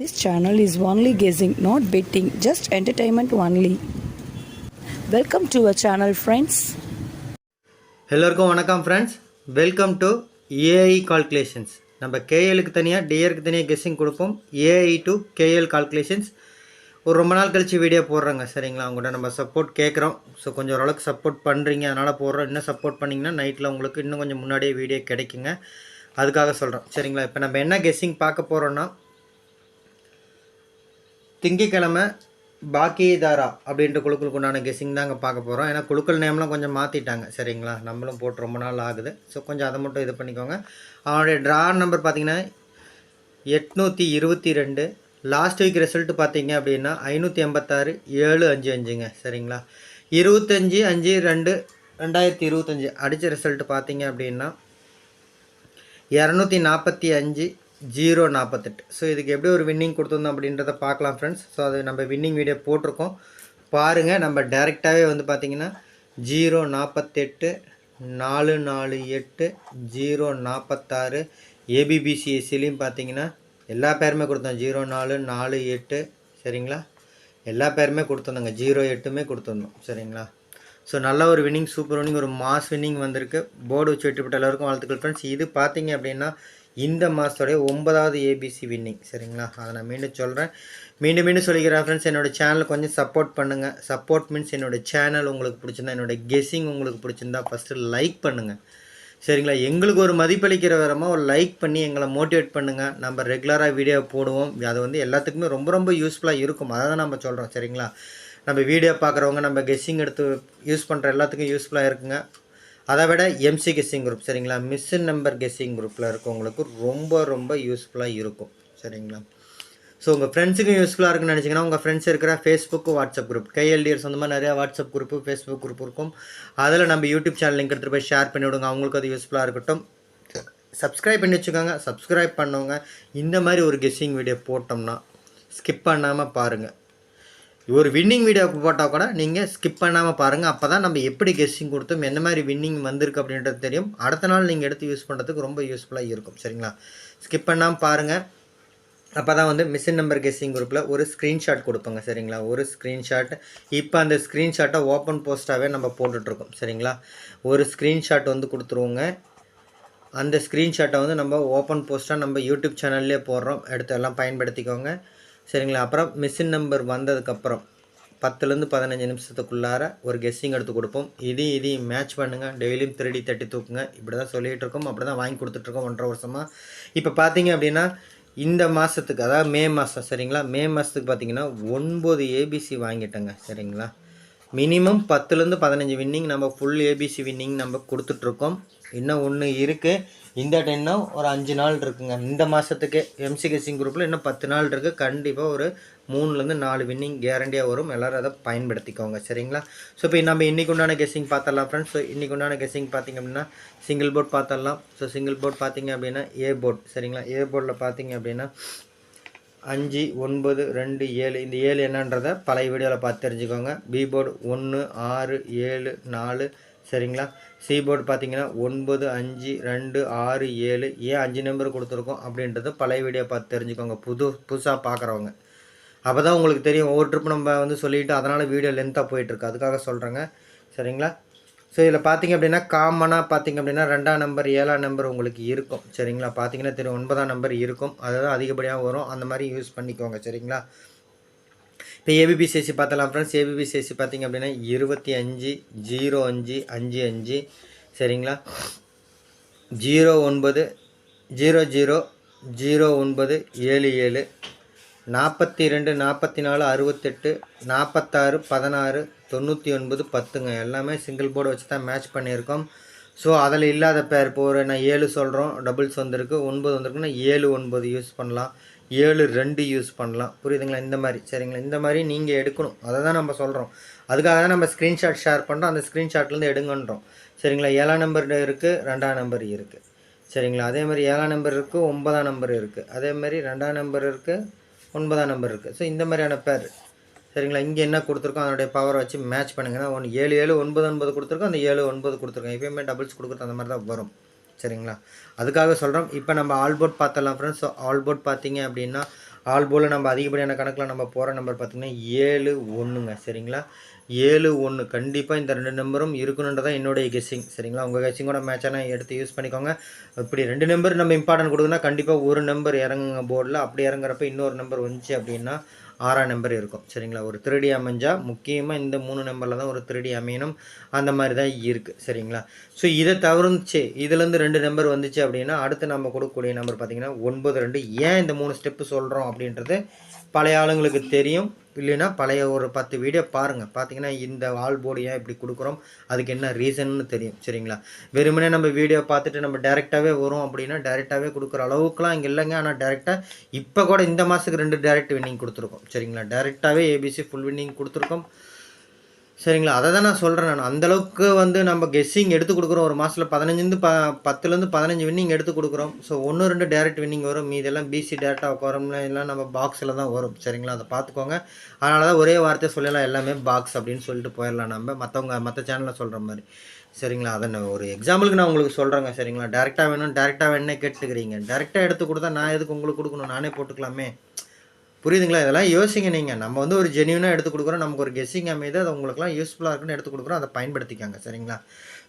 This channel is only guessing not betting just entertainment only welcome to a channel friends எல்லோருக்கும் வணக்கம் friends welcome to AI calculations நம்ம கேஎலுக்கு தனியாக டிஆருக்கு தனியாக guessing கொடுப்போம். ஏஐ டு கேஎல் கால்குலேஷன்ஸ் ஒரு ரொம்ப நாள் கழித்து வீடியோ போடுறோங்க சரிங்களா? அவங்கள்ட்ட நம்ம சப்போர்ட் கேட்குறோம். ஸோ கொஞ்சம் ஓரளவுக்கு சப்போர்ட் பண்ணுறீங்க அதனால் போடுறோம் இன்னும் சப்போர்ட் பண்ணிங்கன்னா நைட்டில் உங்களுக்கு இன்னும் கொஞ்சம் முன்னாடியே வீடியோ கிடைக்குங்க. அதுக்காக சொல்கிறோம் சரிங்களா? இப்போ நம்ம என்ன கெஸ்ஸிங் பார்க்க போகிறோன்னா திங்கக்கிழமை பாக்கியதாரா அப்படின்ற குழுக்களுக்கு உண்டான கெஸ்ஸிங் தாங்க பார்க்க போகிறோம் ஏன்னா குழுக்கள் நேம்லாம் கொஞ்சம் மாற்றிட்டாங்க சரிங்களா? நம்மளும் போட்டு ரொம்ப நாள் ஆகுது. ஸோ கொஞ்சம் அதை மட்டும் இது பண்ணிக்கோங்க. அவனுடைய ட்ரா நம்பர் பார்த்தீங்கன்னா எட்நூற்றி இருபத்தி ரெண்டு. லாஸ்ட் வீக் ரிசல்ட் பார்த்தீங்க அப்படின்னா ஐநூற்றி எண்பத்தாறு ஏழு அஞ்சு அஞ்சுங்க. சரிங்களா? இருபத்தஞ்சி அஞ்சு ரெண்டு ரெண்டாயிரத்தி இருபத்தஞ்சி. அடித்த ரிசல்ட் பார்த்தீங்க அப்படின்னா இரநூத்தி நாற்பத்தி அஞ்சு ஜீரோ நாற்பத்தெட்டு ஸோ இதுக்கு எப்படி ஒரு வின்னிங் கொடுத்துருந்தோம் அப்படின்றத பார்க்கலாம் ஃப்ரெண்ட்ஸ் ஸோ அது நம்ம வின்னிங் வீடியோ போட்டிருக்கோம். பாருங்கள் நம்ம டைரெக்டாகவே வந்து பார்த்திங்கன்னா ஜீரோ நாற்பத்தெட்டு நாலு நாலு எட்டு ஜீரோ நாற்பத்தாறு ஏபிபிசிஎஸ்சிலையும் பார்த்தீங்கன்னா எல்லா பேருமே கொடுத்தோம். ஜீரோ நாலு நாலு எட்டு சரிங்களா? எல்லா பேருமே கொடுத்துருந்தோங்க. ஜீரோ எட்டுமே கொடுத்துருந்தோம் சரிங்களா? ஸோ நல்ல ஒரு வின்னிங் சூப்பர் வின்னிங் ஒரு மாஸ் வின்னிங் வந்திருக்கு. போர்டு வச்சு வெட்டிப்பட்ட எல்லாருக்கும் வாழ்த்துக்கள் ஃப்ரெண்ட்ஸ் இது பார்த்தீங்க அப்படின்னா இந்த மாதத்துடைய ஒன்பதாவது ஏபிசி வின்னிங் சரிங்களா? அதை நான் மீண்டும் சொல்கிறேன் மீண்டும் மீண்டும் சொல்லிக்கிறேன் ஃப்ரெண்ட்ஸ் என்னோட சேனலை கொஞ்சம் சப்போர்ட் பண்ணுங்கள் சப்போர்ட் மீன்ஸ் என்னோட சேனல் உங்களுக்கு பிடிச்சிருந்தா என்னோட கெஸ்ஸிங் உங்களுக்கு பிடிச்சிருந்தா ஃபஸ்ட்டு லைக் பண்ணுங்கள் சரிங்களா? எங்களுக்கு ஒரு மதிப்பளிக்கிற விதமாக ஒரு லைக் பண்ணி எங்களை மோட்டிவேட் பண்ணுங்கள் நம்ம ரெகுலராக வீடியோ போடுவோம். அது வந்து எல்லாத்துக்குமே ரொம்ப ரொம்ப யூஸ்ஃபுல்லாக இருக்கும். அதை தான் நம்ம சொல்கிறோம் சரிங்களா? நம்ம வீடியோ பார்க்குறவங்க நம்ம கெஸ்ஸிங் எடுத்து யூஸ் பண்ணுற எல்லாத்துக்கும் யூஸ்ஃபுல்லாக இருக்குங்க. அதை விட எம்சி கெஸ்ஸிங் குரூப் சரிங்களா? மிஸ்ஸின் நம்பர் கெஸ்ஸிங் குரூப்பில் இருக்கவங்களுக்கு ரொம்ப ரொம்ப யூஸ்ஃபுல்லாக இருக்கும் சரிங்களா? ஸோ உங்கள் ஃப்ரெண்ட்ஸுக்கும் யூஸ்ஃபுல்லாக இருக்குன்னு நினச்சிங்கன்னா உங்கள் ஃப்ரெண்ட்ஸ் இருக்கிற ஃபேஸ்புக்கு வாட்ஸ்அப் குரூப் கைஎல்டிஎஸ் அந்த மாதிரி நிறையா வாட்ஸ்அப் குரூப்பு ஃபேஸ்புக் குரூப் இருக்கும். அதில் நம்ம யூடியூப் சேனல் லிங்க் எடுத்துகிட்டு போய் ஷேர் பண்ணி விடுங்க. அவங்களுக்கு அது யூஸ்ஃபுல்லாக இருக்கட்டும். சப்ஸ்கிரைப் பண்ணி வச்சுக்கோங்க. சப்ஸ்கிரைப் பண்ணவங்க இந்த மாதிரி ஒரு கெஸ்ஸிங் வீடியோ போட்டோம்னா ஸ்கிப் பண்ணாமல் பாருங்கள் ஒரு வின்னிங் வீடியோ போட்டால் கூட நீங்கள் ஸ்கிப் பண்ணாமல் பாருங்கள் அப்போ தான் நம்ம எப்படி கெஸ்டிங் கொடுத்தோம் எந்த மாதிரி வின்னிங் வந்திருக்கு அப்படின்றது தெரியும். அடுத்த நாள் நீங்கள் எடுத்து யூஸ் பண்ணுறதுக்கு ரொம்ப யூஸ்ஃபுல்லாக இருக்கும். சரிங்களா? ஸ்கிப் பண்ணாமல் பாருங்கள் அப்போ தான் வந்து மிஷின் நம்பர் கெஸ்ஸிங் குரூப்பில் ஒரு ஸ்க்ரீன்ஷாட் கொடுப்போங்க. சரிங்களா? ஒரு ஸ்க்ரீன்ஷாட் இப்போ அந்த ஸ்க்ரீன்ஷாட்டை ஓப்பன் போஸ்ட்டாகவே நம்ம போட்டுட்ருக்கோம் சரிங்களா? ஒரு ஸ்க்ரீன்ஷாட் வந்து கொடுத்துருவோங்க. அந்த ஸ்க்ரீன்ஷாட்டை வந்து நம்ம ஓப்பன் போஸ்ட்டாக நம்ம யூடியூப் சேனல்லே போடுறோம். எடுத்து எல்லாம் பயன்படுத்திக்கோங்க. சரிங்களா? அப்புறம் மிஷின் நம்பர் வந்ததுக்கப்புறம் பத்துலேருந்து பதினஞ்சு நிமிஷத்துக்குள்ளார ஒரு கெஸ்ஸிங் எடுத்து கொடுப்போம். இதையும் இதையும் மேட்ச் பண்ணுங்கள் டெய்லியும் திருடி தட்டி தூக்குங்க. இப்படி தான் சொல்லிகிட்டு இருக்கோம். அப்படி தான் வாங்கி கொடுத்துட்ருக்கோம் ஒன்றரை வருஷமாக இப்போ பார்த்தீங்க அப்படின்னா இந்த மாதத்துக்கு அதாவது மே மாதம் சரிங்களா? மே மாதத்துக்கு பார்த்தீங்கன்னா ஒன்பது ஏபிசி வாங்கிட்டேங்க சரிங்களா? மினிமம் பத்துலேருந்து பதினஞ்சு வின்னிங் நம்ம ஃபுல் ஏபிசி வின்னிங் நம்ம கொடுத்துட்ருக்கோம். இன்னும் ஒன்று இருக்குது இந்த டைம்னா ஒரு அஞ்சு நாள் இருக்குங்க. இந்த மாதத்துக்கு எம்சி கெஸ்ஸிங் குரூப்பில் இன்னும் பத்து நாள் இருக்குது கண்டிப்பாக ஒரு மூணுலேருந்து நாலு வின்னிங் கேரண்டியாக வரும். எல்லோரும் அதை பயன்படுத்திக்கோங்க. சரிங்களா? ஸோ இப்போ நம்ம இன்றைக்கு உண்டான கெஸ்ஸிங் பார்த்தரலாம் ஃப்ரெண்ட்ஸ் ஸோ இன்றைக்கு உண்டான கெஸ்ஸிங் பார்த்திங்க அப்படின்னா சிங்கிள் போர்ட் பார்த்தரலாம் ஸோ சிங்கிள் போர்ட் பார்த்திங்க அப்படின்னா ஏ போர்ட் சரிங்களா? ஏ போர்டில் பார்த்தீங்க அப்படின்னா அஞ்சு ஒன்பது ரெண்டு ஏழு. இந்த ஏழு என்னன்றதை பழைய வீடியோவில் பார்த்து தெரிஞ்சுக்கோங்க. பிபோர்டு ஒன்று ஆறு ஏழு நாலு. சரிங்களா? சிபோர்டு பார்த்தீங்கன்னா ஒன்பது அஞ்சு ரெண்டு ஆறு ஏழு. ஏன் அஞ்சு நம்பர் கொடுத்துருக்கோம் அப்படின்றது பழைய வீடியோ பார்த்து தெரிஞ்சுக்கோங்க. புது புதுசாக பார்க்குறவங்க. அப்போ தான் உங்களுக்கு தெரியும். ஒவ்வொரு ட்ரிப் நம்ம வந்து சொல்லிவிட்டு அதனால் வீடியோ லென்த்தாக போயிட்டுருக்கு. அதுக்காக சொல்கிறேங்க சரிங்களா? ஸோ இதில் பார்த்தீங்க அப்படின்னா காமனாக பார்த்தீங்க அப்படின்னா ரெண்டாம் நம்பர் ஏழாம் நம்பர் உங்களுக்கு இருக்கும். சரிங்களா? பார்த்தீங்கன்னா தெரியும் ஒன்பதாம் நம்பர் இருக்கும். அதுதான் அதிகப்படியாக வரும். அந்த மாதிரி யூஸ் பண்ணிக்கோங்க. சரிங்களா? இப்போ ஏபிபிசிஎஸ்சி பார்த்தலாம் ஃப்ரெண்ட்ஸ் ஏபிபிசிஎஸ்சி பார்த்தீங்க அப்படின்னா இருபத்தி அஞ்சு ஜீரோ அஞ்சு அஞ்சு அஞ்சு. சரிங்களா? ஜீரோ ஒன்பது ஜீரோ ஜீரோ ஜீரோ ஒன்பது ஏழு ஏழு. நாற்பத்தி ரெண்டு நாற்பத்தி நாலு அறுபத்தெட்டு நாற்பத்தாறு பதினாறு தொண்ணூற்றி ஒன்பது பத்துங்க. எல்லாமே சிங்கிள் போர்டு வச்சு தான் மேட்ச் பண்ணியிருக்கோம். ஸோ அதில் இல்லாத பேர் இப்போ ஒரு நான் ஏழு சொல்கிறோம் டபுள்ஸ் வந்திருக்கு. ஒன்பது வந்திருக்குன்னா ஏழு ஒன்பது யூஸ் பண்ணலாம். ஏழு ரெண்டு யூஸ் பண்ணலாம். புரியுதுங்களா? இந்த மாதிரி. சரிங்களா? இந்த மாதிரி நீங்கள் எடுக்கணும். அதை தான் நம்ம சொல்கிறோம் அதுக்காக தான் நம்ம ஸ்க்ரீன்ஷாட் ஷேர் பண்ணுறோம் அந்த ஸ்க்ரீன்ஷாட்லேருந்து எடுங்கன்றோம். சரிங்களா? ஏழாம் நம்பர் இருக்குது ரெண்டாம் நம்பர் இருக்குது சரிங்களா? அதே மாதிரி ஏழாம் நம்பர் இருக்குது ஒன்பதாம் நம்பர் இருக்குது அதே மாதிரி ரெண்டாம் நம்பர் இருக்குது ஒன்பதாம் நம்பர் இருக்குது ஸோ இந்த மாதிரியான பேர் சரிங்களா? இங்கே என்ன கொடுத்துருக்கோம்? அதனுடைய பவரை வச்சு மேட்ச் பண்ணுங்கன்னா ஒன்று ஏழு ஏழு ஒன்பது ஒன்பது கொடுத்துருக்கோம். அந்த ஏழு ஒன்பது கொடுத்துருக்கோம். எப்பயுமே டபுள்ஸ் கொடுக்குறது அந்த மாதிரி தான் வரும். சரிங்களா? அதுக்காக சொல்கிறோம் இப்போ நம்ம ஆல் போர்ட் பார்த்தலாம் ஃப்ரெண்ட்ஸ் ஸோ ஆல் போர்ட் பார்த்தீங்க அப்படின்னா ஆல் போர்டில் நம்ம அதிகப்படியான கணக்கில் நம்ம போகிற நம்பர் பார்த்திங்கன்னா ஏழு ஒன்றுங்க சரிங்களா? ஏழு ஒன்று கண்டிப்பாக இந்த ரெண்டு நம்பரும் இருக்கணுன்றதான் என்னுடைய கெஸ்ஸிங் சரிங்களா? உங்கள் கெஸ்ஸிங்கோட மேட்சான எடுத்து யூஸ் பண்ணிக்கோங்க. இப்படி ரெண்டு நம்பர் நம்ம இம்பார்ட்டன்ட் கொடுக்குன்னா கண்டிப்பாக ஒரு நம்பர் இறங்குங்க போர்டில் அப்படி இறங்குறப்ப இன்னொரு நம்பர் வந்துச்சு அப்படின்னா ஆறாம் நம்பர் இருக்கும். சரிங்களா? ஒரு திருடி அமைஞ்சால் முக்கியமாக இந்த மூணு நம்பரில் தான் ஒரு திருடி அமையணும். அந்த மாதிரி தான் இருக்குது சரிங்களா? ஸோ இதை தவிர்த்துச்சு இதுலேருந்து ரெண்டு நம்பர் வந்துச்சு அப்படின்னா அடுத்து நம்ம கொடுக்கக்கூடிய நம்பர் பார்த்திங்கன்னா ஒன்பது ரெண்டு. ஏன் இந்த மூணு ஸ்டெப்பு சொல்கிறோம் அப்படின்றது பழைய ஆளுங்களுக்கு தெரியும். இல்லைன்னா பழைய ஒரு பத்து வீடியோ பாருங்கள் பார்த்தீங்கன்னா இந்த ஆல் போர்டு ஏன் இப்படி கொடுக்குறோம்? அதுக்கு என்ன ரீசன்னு தெரியும். சரிங்களா? வெறுமனே நம்ம வீடியோ பார்த்துட்டு நம்ம டேரெக்டாகவே வரும் அப்படின்னா டேரெக்டாகவே கொடுக்குற அளவுக்குலாம் இங்கே இல்லைங்க. ஆனால் டேரெக்டாக இப்போ கூட இந்த மாதத்துக்கு ரெண்டு டேரெக்ட் வின்னிங் கொடுத்துருக்கோம். சரிங்களா? டேரெக்டாகவே ஏபிசி ஃபுல் வின்னிங் கொடுத்துருக்கோம். சரிங்களா? அதை தான் நான் சொல்கிறேன் நான். அந்தளவுக்கு வந்து நம்ம கெஸ்ஸிங் எடுத்து கொடுக்குறோம். ஒரு மாதத்தில் பதினஞ்சுலேருந்து ப பத்துலேருந்து பதினஞ்சு வின்னிங் எடுத்து கொடுக்குறோம். ஸோ ஒன்று ரெண்டு டேரக்ட் வின்னிங் வரும். மீதெல்லாம் பிசி டேரெக்டாக உட்காரோம்ல எல்லாம் நம்ம பாக்ஸில் தான் வரும். சரிங்களா? அதை பார்த்துக்கோங்க. அதனால தான் ஒரே வார்த்தை சொல்லலாம். எல்லாமே பாக்ஸ் அப்படின்னு சொல்லிட்டு போயிடலாம் நம்ம. மற்றவங்க மற்ற சேனலில் சொல்கிற மாதிரி. சரிங்களா? அதை நான் ஒரு எக்ஸாம்பிளுக்கு நான் உங்களுக்கு சொல்கிறேங்க சரிங்களா? டேரெக்டாக வேணும் டேரெக்டாக வேணுன்னே கேட்டுக்கிறீங்க. டேரெக்டாக எடுத்து கொடுத்தா நான் எதுக்கு உங்களுக்கு கொடுக்கணும்? நானே போட்டுக்கலாமே. புரியுதுங்களா? இதெல்லாம் யோசிங்க நீங்கள் நம்ம வந்து ஒரு ஜென்யூனாக எடுத்து கொடுக்குறோம். நமக்கு ஒரு கெஸ்ஸிங் அமைது அது உங்களுக்குலாம் யூஸ்ஃபுல்லாக இருக்குன்னு எடுத்து கொடுக்குறோம். அதை பயன்படுத்திக்காங்க. சரிங்களா?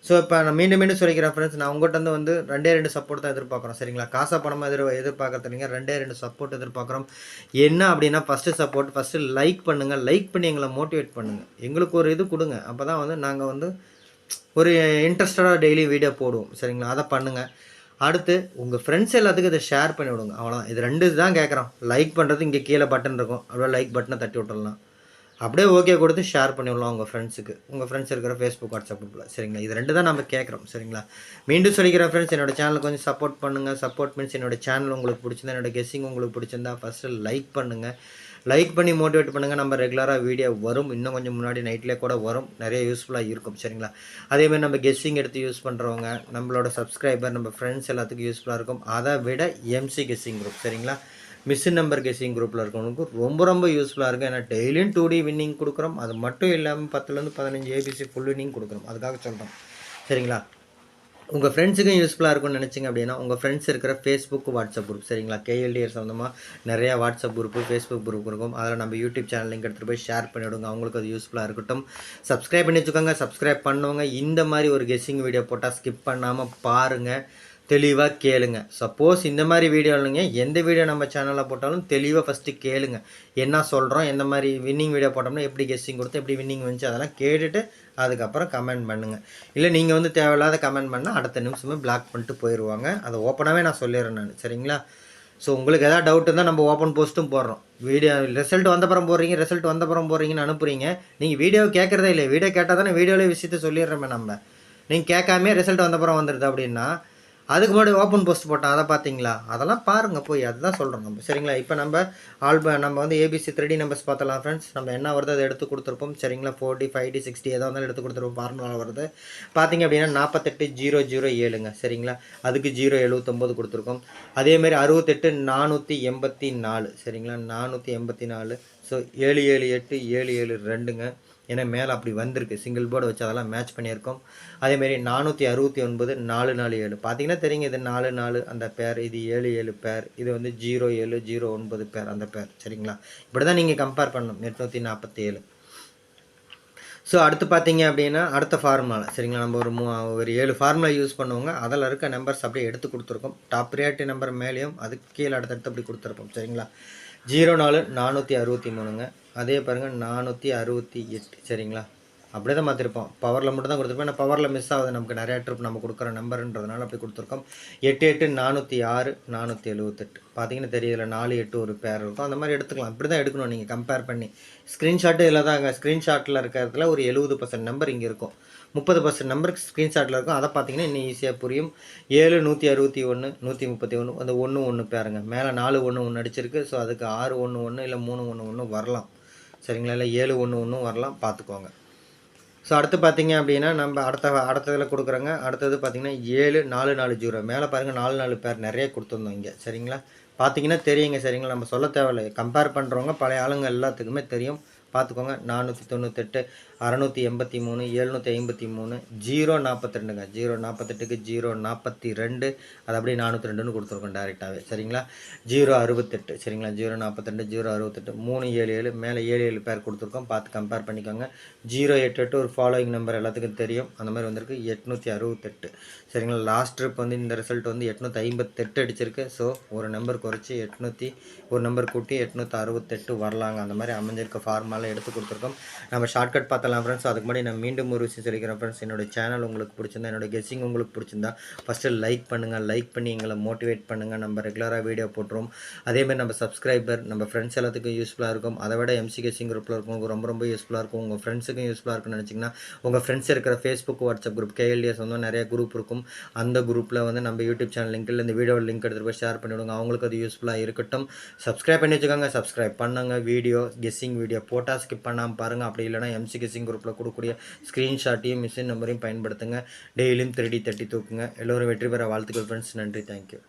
ஸோ இப்போ நான் மீண்டும் மீண்டும் சொல்லிக்கிறேன் ஃப்ரெண்ட்ஸ் நான் உங்கள்கிட்ட வந்து வந்து ரெண்டே ரெண்டு சப்போர்ட் தான் எதிர்பார்க்குறோம். சரிங்களா? காசா பணமாக எதிர் எதிர்பார்க்குறது இல்லைங்க ரெண்டே ரெண்டு சப்போர்ட் எதிர்பார்க்குறோம். என்ன அப்படின்னா ஃபஸ்ட்டு சப்போர்ட் ஃபஸ்ட்டு லைக் பண்ணுங்கள் லைக் பண்ணி எங்களை மோட்டிவேட் பண்ணுங்கள் எங்களுக்கு ஒரு இது கொடுங்க. அப்போ தான் வந்து நாங்கள் வந்து ஒரு இன்ட்ரெஸ்டடாக டெய்லி வீடியோ போடுவோம். சரிங்களா? அதை பண்ணுங்கள் அடுத்து உங்கள் ஃப்ரெண்ட்ஸ் எல்லாத்துக்கும் இதை ஷேர் பண்ணி விடுங்க. அவ்வளோதான் இது ரெண்டு தான் கேட்குறோம் லைக் பண்ணுறது இங்கே கீழே பட்டன் இருக்கும். அப்படியே லைக் பட்டனை தட்டி விட்டுடலாம் அப்படியே ஓகே கொடுத்து ஷேர் பண்ணி விடலாம் உங்கள் ஃப்ரெண்ட்ஸுக்கு உங்கள் ஃப்ரெண்ட்ஸ் இருக்கிற ஃபேஸ்புக் வாட்ஸ்அப் குரூப்பில் சரிங்களா? இது ரெண்டு தான் நம்ம கேட்குறோம் சரிங்களா? மீண்டும் சொல்லிக்கிற ஃப்ரெண்ட்ஸ் என்னோட சேனல் கொஞ்சம் சப்போர்ட் பண்ணுங்கள் சப்போர்ட் மீன்ஸ் என்னோட சேனல் உங்களுக்கு பிடிச்சிருந்தா என்னோட கெஸ்ஸிங் உங்களுக்கு பிடிச்சிருந்தா ஃபஸ்ட்டு லைக் பண்ணுங்கள் லைக் பண்ணி மோட்டிவேட் பண்ணுங்கள் நம்ம ரெகுலராக வீடியோ வரும். இன்னும் கொஞ்சம் முன்னாடி நைட்லேயே கூட வரும். நிறைய யூஸ்ஃபுல்லாக இருக்கும் சரிங்களா? அதேமாதிரி நம்ம கெஸ்ஸிங் எடுத்து யூஸ் பண்ணுறவங்க நம்மளோட சப்ஸ்கிரைபர் நம்ம ஃப்ரெண்ட்ஸ் எல்லாத்துக்கும் யூஸ்ஃபுல்லாக இருக்கும். அதை விட எம்சி கெஸ்ஸிங் குரூப் சரிங்களா? மிஸ்ஸின் நம்பர் கெஸ்ஸிங் குரூப்பில் இருக்கவங்களுக்கு ரொம்ப ரொம்ப யூஸ்ஃபுல்லாக இருக்கும். ஏன்னா டெய்லியும் டூ டி வின்னிங் கொடுக்குறோம். அது மட்டும் இல்லாமல் பத்துலேருந்து பதினஞ்சு ஏபிசி ஃபுல் வின்னிங் கொடுக்குறோம். அதுக்காக சொல்கிறோம் சரிங்களா? உங்கள் ஃப்ரெண்ட்ஸுக்கும் யூஸ்ஃபுல்லாக இருக்கும்னு நினச்சிங்க அப்படின்னா உங்கள் ஃப்ரெண்ட்ஸ் இருக்கிற ஃபேஸ்புக் வாட்ஸ்அப் குரூப் சரிங்களா? கேஎல்டிஆர் சம்மந்தமாக நிறையா வாட்ஸ்அப் குரூப்பு ஃபேஸ்புக் குரூப் இருக்கும். அதில் நம்ம யூடியூப் சேனல் லிங்க் எடுத்துகிட்டு போய் ஷேர் பண்ணிவிடுங்க அவங்களுக்கு அது யூஸ்ஃபுல்லாக இருக்கட்டும். சப்ஸ்கிரைப் பண்ணி வச்சுக்கோங்க. சப்ஸ்கிரைப் பண்ணுவோங்க. இந்த மாதிரி ஒரு கெஸ்ஸிங் வீடியோ போட்டால் ஸ்கிப் பண்ணாமல் பாருங்கள் தெளிவாக கேளுங்க. சப்போஸ் இந்த மாதிரி வீடியோ இல்லைங்க எந்த வீடியோ நம்ம சேனலில் போட்டாலும் தெளிவாக ஃபஸ்ட்டு கேளுங்க. என்ன சொல்கிறோம் எந்த மாதிரி வின்னிங் வீடியோ போட்டோம்னா எப்படி கெஸ்டிங் கொடுத்து எப்படி வின்னிங் வந்துச்சு அதெல்லாம் கேட்டுட்டு அதுக்கப்புறம் கமெண்ட் பண்ணுங்கள் இல்லை நீங்கள் வந்து தேவையில்லாத கமெண்ட் பண்ணால் அடுத்த நிமிஷமே பிளாக் பண்ணிட்டு போயிடுவாங்க அதை ஓப்பனாகவே நான் சொல்லிடுறேன் நான் சரிங்களா? ஸோ உங்களுக்கு எதாவது டவுட் இருந்தால் நம்ம ஓப்பன் போஸ்ட்டும் போடுறோம். வீடியோ ரிசல்ட் வந்தப்புறம் போடுறீங்க ரிசல்ட் வந்தப்புறம் போடுறீங்கன்னு அனுப்புறீங்க. நீங்கள் வீடியோ கேட்குறதே இல்லை வீடியோ கேட்டால் தானே வீடியோவில் விஷயத்த சொல்லிடுறோமே நம்ம. நீங்கள் கேட்காமே ரிசல்ட் வந்தப்புறம் வந்துடுது அப்படின்னா அதுக்கு முன்னாடி ஓப்பன் போஸ்ட் போட்டோம் அதை பார்த்தீங்களா? அதெல்லாம் பாருங்கள் போய் அதுதான் சொல்கிறோம் நம்ம. சரிங்களா? இப்போ நம்ம ஆல்ப நம்ம வந்து ஏபிசி த்ரீ டி நம்பர்ஸ் பார்த்தலாம் ஃப்ரெண்ட்ஸ் நம்ம என்ன வருது அதை எடுத்து கொடுத்துருப்போம். சரிங்களா? Four D five D six D எதாவது இருந்தாலும் எடுத்து கொடுத்துருப்போம். ஃபார்முலா வருது. பார்த்தீங்க அப்படின்னா நாற்பத்தெட்டு ஜீரோ ஜீரோ ஏழுங்க. சரிங்களா? அதுக்கு ஜீரோ எழுபத்தொம்போது கொடுத்துருக்கோம். அதேமாதிரி அறுபத்தெட்டு நானூற்றி எண்பத்தி நாலு. சரிங்களா? நானூற்றி எண்பத்தி நாலு. ஸோ ஏழு ஏழு எட்டு ஏழு ஏழு ரெண்டுங்க. ஏன்னா மேலே அப்படி வந்திருக்கு. சிங்கிள் போர்டு வச்சு அதெல்லாம் மேட்ச் பண்ணியிருக்கோம். அதேமாரி நானூற்றி அறுபத்தி ஒன்பது நாலு நாலு ஏழு. பார்த்தீங்கன்னா தெரியுங்க இது நாலு நாலு அந்த பேர் இது ஏழு ஏழு பேர் இது வந்து ஜீரோ ஏழு ஜீரோ ஒன்பது பேர் அந்த பேர் சரிங்களா? இப்படி தான் நீங்கள் கம்பேர் பண்ணணும். எட்நூற்றி நாற்பத்தி ஏழு ஸோ அடுத்து பார்த்தீங்க அப்படின்னா அடுத்த ஃபார்முலா சரிங்களா? நம்ம ஒரு மூ ஒரு ஏழு ஃபார்முலா யூஸ் பண்ணுவோங்க. அதில் இருக்க நம்பர்ஸ் அப்படியே எடுத்து கொடுத்துருக்கோம். டாப் ப்ரியாரிட்டி நம்பர் மேலேயும் அதுக்கு கீழே அடுத்தடுத்து அப்படி கொடுத்துருப்போம். சரிங்களா? ஜீரோ நாலு நானூற்றி அறுபத்தி மூணுங்க. அதே பாருங்கள் நானூற்றி அறுபத்தி எட்டு. சரிங்களா? அப்படியே தான் மாற்றிருப்போம் பவரில் மட்டும் தான் கொடுத்துருப்போம். ஏன்னா பவரில் மிஸ் ஆகுது. நமக்கு நிறையா ட்ரிப் நம்ம கொடுக்குற நம்பருன்றதுனால அப்படி கொடுத்துருக்கோம். எட்டு எட்டு நானூற்றி ஆறு நானூற்றி எழுபத்தெட்டு பார்த்தீங்கன்னா தெரியல நாலு எட்டு ஒரு பேர் இருக்கும். அந்த மாதிரி எடுத்துக்கலாம். இப்படி தான் எடுக்கணும். நீங்கள் கம்பேர் பண்ணி. ஸ்க்ரீன்ஷாட்டு இதில் தாங்க. ஸ்க்ரீன்ஷாட்டில் இருக்கிறதுல ஒரு எழுபது பர்சன்ட் நம்பர் இங்கே இருக்கும். முப்பது பர்சன்ட் நம்பருக்கு ஸ்க்ரீன்ஷாட்டில் இருக்கும். அதை பார்த்தீங்கன்னா இன்னும் ஈஸியாக புரியும். ஏழு நூற்றி அறுபத்தி ஒன்று நூற்றி முப்பத்தி ஒன்று அந்த ஒன்று ஒன்று பேருங்க மேலே நாலு ஒன்று ஒன்று அடிச்சிருக்கு. ஸோ அதுக்கு ஆறு ஒன்று ஒன்று இல்லை மூணு ஒன்று ஒன்று வரலாம். சரிங்களா? இல்லை ஏழு ஒன்று ஒன்றும் வரலாம். பார்த்துக்கோங்க ஸோ அடுத்து பார்த்தீங்க அப்படின்னா நம்ம அடுத்த அடுத்ததில் கொடுக்குறோங்க. அடுத்தது பார்த்தீங்கன்னா ஏழு நாலு நாலு ஜீரோ. மேலே பாருங்கள் நாலு நாலு பேர் நிறைய கொடுத்துருந்தோம் இங்கே. சரிங்களா? பார்த்தீங்கன்னா தெரியுங்க சரிங்களா? நம்ம சொல்ல தேவையில்லை. கம்பேர் பண்ணுறவங்க பழைய ஆளுங்க எல்லாத்துக்குமே தெரியும். பார்த்துக்கோங்க நானூற்றி தொண்ணூத்தெட்டு அறநூற்றி எண்பத்தி மூணு எழுநூற்றி ஐம்பத்தி மூணு ஜீரோ நாற்பத்தி ரெண்டுங்க. ஜீரோ நாற்பத்தெட்டுக்கு ஜீரோ நாற்பத்தி ரெண்டு. அது அப்படியே நானூற்றி ரெண்டுன்னு கொடுத்துருக்கோம் டேரெக்டாகவே சரிங்களா? ஜீரோ அறுபத்தெட்டு. சரிங்களா? ஜீரோ நாற்பத்தெண்டு ஜீரோ அறுபத்தெட்டு. மூணு ஏழு ஏழு. மேலே ஏழு ஏழு பேர் கொடுத்துருக்கோம். பார்த்து கம்பேர் பண்ணிக்கோங்க. ஜீரோ எட்டு எட்டு ஒரு ஃபாலோயிங் நம்பர் எல்லாத்துக்கும் தெரியும். அந்த மாதிரி வந்திருக்கு. எட்நூற்றி அறுபத்தெட்டு. சரிங்களா? லாஸ்ட் ட்ரிப் வந்து இந்த ரிசல்ட் வந்து எட்நூற்றி ஐம்பத்தெட்டு அடிச்சிருக்கு. ஸோ ஒரு நம்பர் குறைச்சி எட்நூற்றி ஒரு நம்பர் கூட்டி எட்நூற்றி அறுபத்தெட்டு வரலாங்க. அந்த மாதிரி அமைஞ்சிருக்க ஃபார்மா ஃபார்மாலாம் எடுத்து கொடுத்துருக்கோம். நம்ம ஷார்ட்கட் பார்த்தலாம் ஃப்ரெண்ட்ஸ் அதுக்கு முன்னாடி நான் மீண்டும் ஒரு விஷயம் சொல்லிக்கிறேன் ஃப்ரெண்ட்ஸ் என்னோட சேனல் உங்களுக்கு பிடிச்சிருந்தா என்னோட கெஸ்ஸிங் உங்களுக்கு பிடிச்சிருந்தா ஃபஸ்ட்டு லைக் பண்ணுங்கள் லைக் பண்ணி எங்களை மோட்டிவேட் பண்ணுங்கள் நம்ம ரெகுலராக வீடியோ போட்டுருவோம். அதேமாதிரி நம்ம சப்ஸ்கிரைபர் நம்ம ஃப்ரெண்ட்ஸ் எல்லாத்துக்கும் யூஸ்ஃபுல்லாக இருக்கும். அதை விட எம்சி கெஸ்ஸிங் குரூப்பில் இருக்கும் ரொம்ப ரொம்ப யூஸ்ஃபுல்லாக இருக்கும். உங்கள் ஃப்ரெண்ட்ஸுக்கும் யூஸ்ஃபுல்லாக இருக்குன்னு நினச்சிங்கன்னா உங்கள் ஃப்ரெண்ட்ஸ் இருக்கிற ஃபேஸ்புக் வாட்ஸ்அப் குரூப் கேஎல்டிஎஸ் வந்து நிறைய குரூப் இருக்கும். அந்த குரூப்பில் வந்து நம்ம யூடியூப் சேனல் லிங்க்கில் இந்த வீடியோ லிங்க் எடுத்துகிட்டு போய் ஷேர் பண்ணிவிடுங்க. அவங்களுக்கு அது யூஸ்ஃபுல்லாக இருக்கட்டும். சப்ஸ்கிரைப் பண்ணி வச்சுக்கோங்க. சப்ஸ்கிரைப் பண்ணுங்க. வீடியோ கெஸ்ஸிங் வீடியோ போட்டு போட்டால் ஸ்கிப் பண்ணாமல் பாருங்கள் அப்படி இல்லைனா எம்சி கெஸ்ஸிங் குரூப்பில் கொடுக்கக்கூடிய ஸ்க்ரீன்ஷாட்டையும் மிஷின் நம்பரையும் பயன்படுத்துங்க. டெய்லியும் த்ரீ டி தட்டி தூக்குங்க எல்லோரும் வெற்றி பெற வாழ்த்துக்கள் ஃப்ரெண்ட்ஸ் நன்றி. தேங்க்யூ